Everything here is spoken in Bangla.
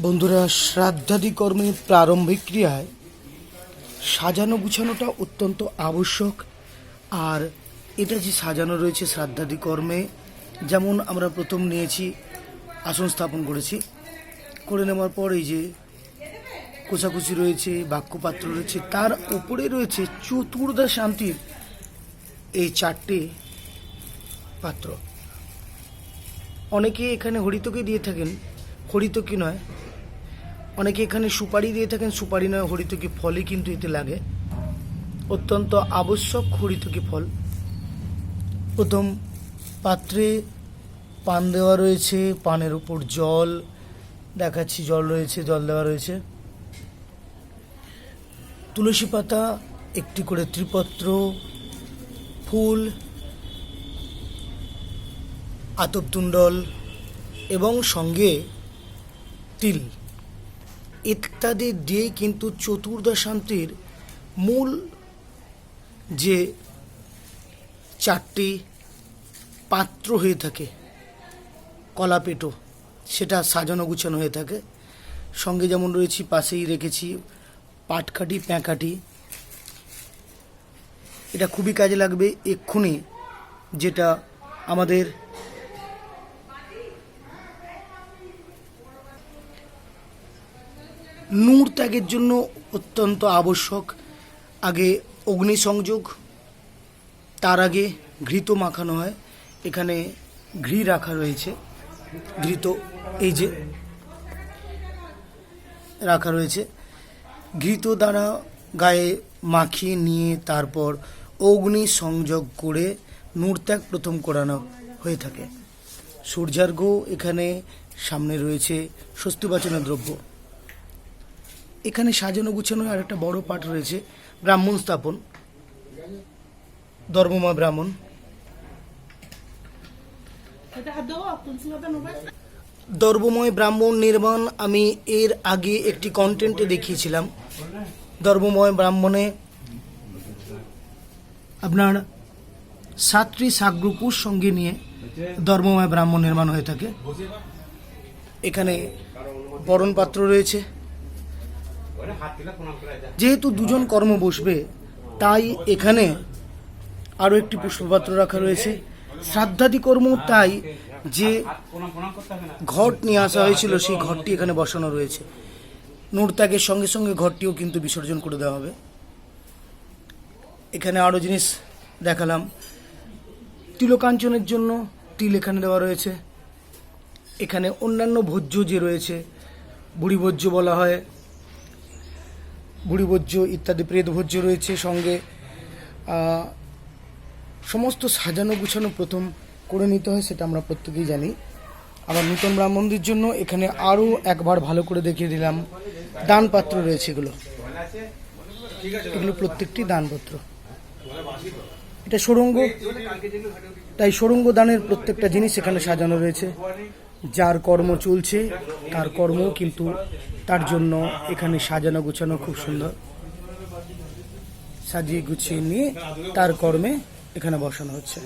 বন্ধুরা, শ্রাদ্ধাদি কর্মের প্রারম্ভিক ক্রিয়ায় সাজানো গুছানোটা অত্যন্ত আবশ্যক। আর এটা যে সাজানো রয়েছে শ্রাদ্ধাদি কর্মে, যেমন আমরা প্রথম নিয়েছি, আসন স্থাপন করেছি। করে নেওয়ার পর এই যে কোচাকুচি রয়েছে, বাক্যপাত্র রয়েছে, তার উপরে রয়েছে চতুর্দা শান্তির এই চারটে পাত্র। অনেকে এখানে হরিতকে দিয়ে থাকেন। হরিতকি নয় অনেকে এখানে সুপারি দিয়ে থাকেন, সুপারি নয়, হরিতকি ফলই কিন্তু এতে লাগে। অত্যন্ত আবশ্যক হরিতকি ফল। প্রথম পাত্রে পান দেওয়া রয়েছে, পানের উপর জল, দেখাচ্ছি জল রয়েছে, জল দেওয়া রয়েছে। তুলসী পাতা, একটি করে ত্রিপত্র, ফুল আতপতুণ্ডল এবং সঙ্গে তিল। ইত্যাদি দিয়ে কিন্তু চতুর্দশান্তির মূল যে চারটি পাত্র হয়ে থাকে, কলাপেটো, সেটা সাজানো গুছানো হয়ে থাকে। সঙ্গে যেমন রয়েছি, পাশেই রেখেছি পাটকাঠি প্যাঁকাঠি এটা খুবই কাজে লাগবে এক্ষুনি, যেটা আমাদের নূর ত্যাগের জন্য অত্যন্ত আবশ্যক। আগে অগ্নিসংযোগ, তার আগে ঘৃত মাখানো হয়। এখানে ঘৃ রাখা রয়েছে। ঘৃত, এই যে রাখা রয়েছে। ঘৃত দ্বারা গায়ে মাখিয়ে নিয়ে তারপর অগ্নি সংযোগ করে নূরত্যাগ প্রথম করানো হয়ে থাকে। সূর্যার্ঘ এখানে সামনে রয়েছে স্বস্তিবাচনের দ্রব্য। এখানে সাজানো গুছানো আর একটা বড় পাঠ রয়েছে ব্রাহ্মণ স্থাপন ধর্মময় ব্রাহ্মণ। ধর্মময় ব্রাহ্মণ নির্মাণ আমি এর আগে একটি কন্টেন্টে দেখিয়েছিলাম। ধর্মময় ব্রাহ্মণে আপনার সাতটি সাগ্রুপুর সঙ্গে নিয়ে ধর্মময় ব্রাহ্মণ নির্মাণ হয়ে থাকে। এখানে বরণ পাত্র রয়েছে। যেহেতু দুজন কর্ম বসবে, তাই এখানে আরও একটি পুষ্পপাত্র রাখা রয়েছে। শ্রাদ্ধাদি কর্ম, তাই যে ঘট নিয়ে আসা হয়েছিল, সেই ঘরটি এখানে বসানো রয়েছে। নূরত্যাগের সঙ্গে সঙ্গে ঘরটিও কিন্তু বিসর্জন করে দেওয়া হবে। এখানে আরও জিনিস দেখালাম। তিলকাঞ্চনের জন্য তিল এখানে দেওয়া রয়েছে। এখানে অন্যান্য ভোজ্য যে রয়েছে, বুড়ি ভোজ্য বলা হয় বুড়ি ভোজ্য ইত্যাদি প্রেত ভোজ্য রয়েছে সঙ্গে। সমস্ত সাজানো গুছানো প্রথম করে নিতে হয়, সেটা আমরা প্রত্যেকেই জানি। আবার নূতন ব্রাহ্মণদের জন্য এখানে আরও একবার ভালো করে দেখিয়ে দিলাম, দানপাত্র রয়েছে এগুলো। এগুলো প্রত্যেকটি দানপত্র। এটা সুরঙ্গ, তাই সুরঙ্গ দানের প্রত্যেকটা জিনিস এখানে সাজানো রয়েছে। যার কর্ম চলছে, তার কর্ম কিন্তু তার জন্য এখানে সাজানো গুছানো খুব সুন্দর। সাজিয়ে গুছিয়ে নিয়ে তার কর্মে এখানে বসানো হচ্ছে।